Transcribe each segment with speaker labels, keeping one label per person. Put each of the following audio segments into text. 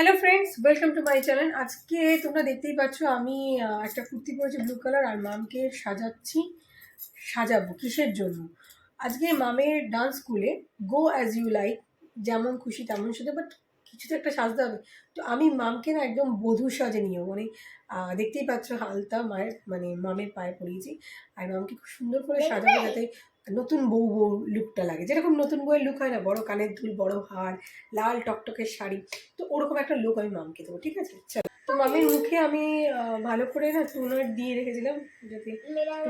Speaker 1: Hello friends welcome to my channel আজকে তোমরা দেখতেই পাচ্ছ আমি একটা কুর্তি পরেছি ব্লু কালার আর মামকে সাজাচ্ছি সাজাবো কিসের জন্য? আজকে মামের ডান্স স্কুলে গো অ্যাজ ইউ লাইক যেমন খুশি তেমন সাথে বাট কিছু তো একটা সাজতে হবে। তো আমি মামকে না একদম বধূ সাজে নিও মানে দেখতেই পাচ্ছ হালতা মায়ের মানে মামের পায়ে পরিয়েছি। আর মামকে খুব সুন্দর করে সাজাবো যাতে নতুন বউ বউ লুকটা লাগে। যেরকম নতুন বউয়ের লুক হয় না বড় কানের দুল বড় হার লাল টকটকের শাড়ি তো ওরকম একটা লুক আমি মামকে দেবো ঠিক আছে? চলো। তো মামির মুখে আমি ভালো করে না টুনার দিয়ে রেখেছিলাম যাতে একটু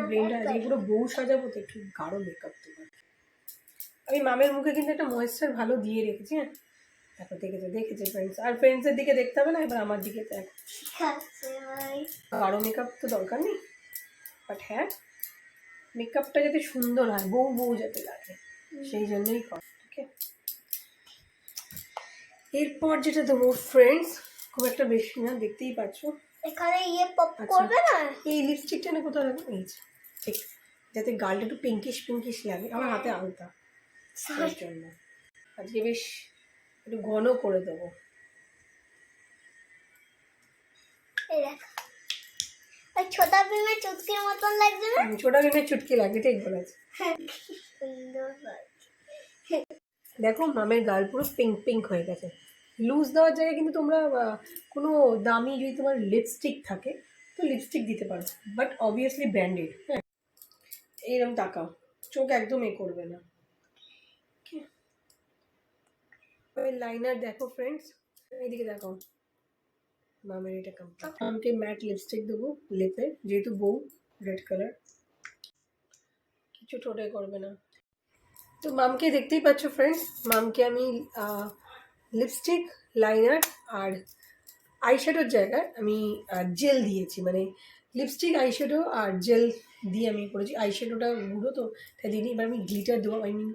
Speaker 1: ব্রেনটা আজকে পুরো বউ সাজাবো তো একটু গাঢ় মেকআপ দেবো। আমি মামের মুখে কিন্তু একটা ময়েশ্চার ভালো দিয়ে রেখেছি হ্যাঁ? দেখো দেখেছে দেখেছে ফ্রেন্ডস আর ফ্রেন্ডসের দিকে দেখতে হবে না এবার আমার দিকে দেখ। গাঢ় মেকআপ তো দরকার নেই বাট হ্যাঁ মেকআপটা যাতে সুন্দর হয় বউ বউ যাতে লাগে সেই জন্যই কর ওকে এরপর যেটা দেবো ফ্রেন্ডস খুব একটা বেশি না দেখতেই পাচ্ছ।
Speaker 2: এখানে ইয়ে পপ
Speaker 1: আচ্ছা।
Speaker 2: করবে না?
Speaker 1: এই লিপস্টিকটা না কোথাও রাখব এই যে, ঠিক যাতে গালটা একটু পিঙ্কিশ পিঙ্কিশ লাগে আমার হাতে আলতা সেই জন্য। আজকে বেশ একটু ঘন করে দেবো।
Speaker 2: এই দেখ। ওই ছোটা ভীমের চুটকির মতন লাগছে না?
Speaker 1: ছোটা ভীমের চুটকি লাগবে ঠিক বলেছে।
Speaker 2: সুন্দর
Speaker 1: দেখো মামের গাল পুরো পিঙ্ক পিঙ্ক হয়ে গেছে। লুজ দেওয়ার জায়গায় কিন্তু তোমরা কোনো দামি যদি তোমার লিপস্টিক থাকে তো লিপস্টিক দিতে পারো। বাট অবভিয়াসলি ব্র্যান্ডেড হ্যাঁ। এইরকম তাকাও চোখ একদম এ করবে না। লাইনার দেখো ফ্রেন্ডস এইদিকে দেখো মামের এটা কমপ্লিট মামকে ম্যাট লিপস্টিক দেবো লেপে যেহেতু বউ রেড কালার কিছু ঠোঁটে করবে না। তো মামকে দেখতেই পাচ্ছ ফ্রেন্ডস মামকে আমি লিপস্টিক লাইনার আর আইশ্যাডোর জায়গায় আমি জেল দিয়েছি। মানে লিপস্টিক আইশ্যাডো আর জেল দিয়ে আমি করেছি। আইশ্যাডোটা গুঁড়ো তো তাই দিইনি এবার আমি গ্লিটার দেবো। আই মিন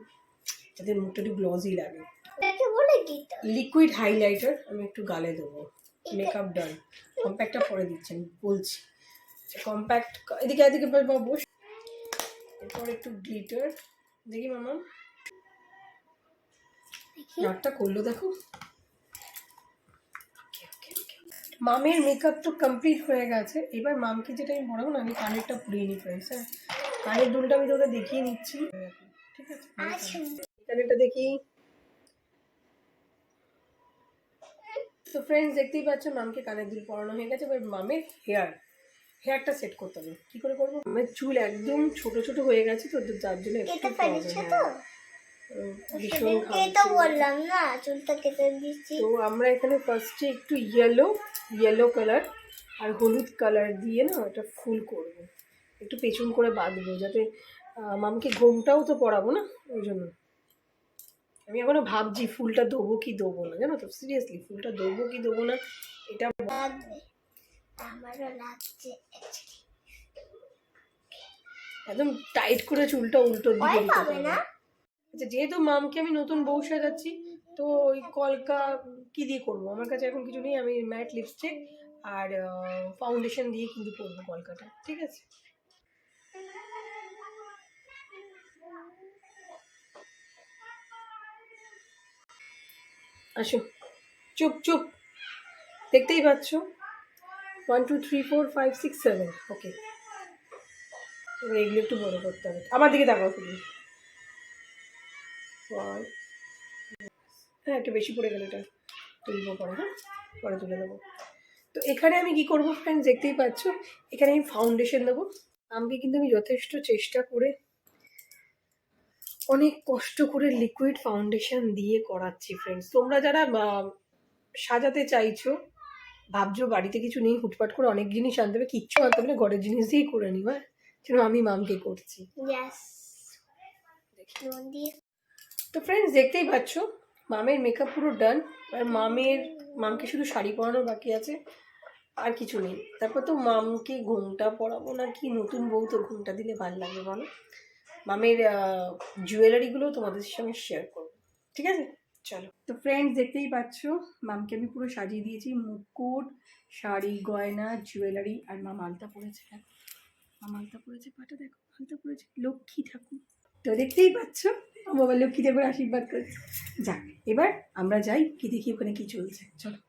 Speaker 1: যাতে মুখটা একটু গ্লসি লাগে। লিকুইড হাইলাইটার আমি একটু গালে দেবো। মেকআপ ডান কম্প্যাক্টটা পরে দিচ্ছি আমি বলছি। কম্প্যাক্ট এদিকে এদিকে বস। এরপর একটু গ্লিটার দেখি মামা। নাকটা করল দেখো. মামের মেকআপ তো কমপ্লিট হয়ে গেছে। এবার মামকে যেটা আমি বলব না আমি কানেরটা পুড়িয়ে নিই ফ্রেন্ডস হ্যাঁ? কানের দুলটা আমি তোকে দেখিয়ে নিচ্ছি ঠিক আছে?
Speaker 2: আচ্ছা
Speaker 1: কানেরটা দেখি। তো ফ্রেন্ডস দেখতেই পাচ্ছ মামকে কানের দুল পরানো হয়ে গেছে এবার মামের হেয়ার হেয়ারটা সেট করতে হবে। কী করে করব? মামের চুল একদম ছোট ছোট হয়ে গেছে তো যার জন্য একটু হ্যাঁ।
Speaker 2: বললাম না চুলটা কেটে দিচ্ছি
Speaker 1: তো আমরা এখানে ফার্স্টে একটু ইয়েলো ইয়েলো কালার আর হলুদ কালার দিয়ে না একটা ফুল করব। একটু পেছন করে বাঁধবো যাতে মামকে ঘোমটাও তো পরাবো না ওই জন্য। আমি এখনও ভাবছি ফুলটা দেবো কি দেবো না জানো তো? সিরিয়াসলি ফুলটা দেবো কি দেবো না এটা
Speaker 2: লাগবে আমারও লাগছে
Speaker 1: একদম টাইট করে চুলটা উল্টো দিকে আচ্ছা যেহেতু মামকে আমি নতুন বউ সাজাচ্ছি তো ওই কলকা কি দিয়ে করব? আমার কাছে এখন কিছু নেই আমি ম্যাট লিপস্টিক আর ফাউন্ডেশন দিয়ে কিন্তু করব কলকাটা ঠিক আছে? আসো। চুপ চুপ। দেখতেই পাচ্ছ? One two three four five six seven okay এবার এগুলো একটু বড় করতে হবে। আমার দিকে তাকাও One. হ্যাঁ একটু বেশি পড়ে গেলে এটা। তুলবো পরে হ্যাঁ? পরে তুলে দেবো তো এখানে আমি কি করব ফ্রেন্ডস দেখতেই পাচ্ছ? এখানে আমি ফাউন্ডেশন দেবো। আমাকে কিন্তু আমি যথেষ্ট চেষ্টা করে অনেক কষ্ট করে লিকুইড ফাউন্ডেশন দিয়ে করাচ্ছি ফ্রেন্ডস তোমরা যারা সাজাতে চাইছো ভাবছ বাড়িতে কিছু নেই হুটপাট করে অনেক জিনিস আনতে হবে কিচ্ছু আনতে হবে না ঘরের জিনিস দিয়েই করে নিবা যেন আমি মামকে করছি। তো ফ্রেন্ডস দেখতেই পাচ্ছ মামের মেকআপ পুরো ডান আর মামের মামকে শুধু শাড়ি পরানো বাকি আছে আর কিছু নেই। তারপর তো মামকে ঘুমটা পরাবো না কি নতুন বউ তো ঘুমটা দিলে ভালো লাগে বলো? মামের জুয়েলারিগুলো তোমাদের সঙ্গে শেয়ার করব। ঠিক আছে? চলো। তো ফ্রেন্ডস দেখতেই পাচ্ছ, মামকে আমি পুরো সাজিয়ে দিয়েছি। মুকুট, শাড়ি, গয়না জুয়েলারি আর মা আলতা পরেছে, দেখো। মাম আলতা পরেছে, পাটা দেখো আলতা পরেছে। লক্ষ্মী ঠাকুর। তো দেখতেই পাচ্ছ মোবাইল লক্ষ্মী ঠাকুর আশীর্বাদ করে যাক, এবার আমরা যাই, কি দেখি ওখানে কি চলছে। চলো।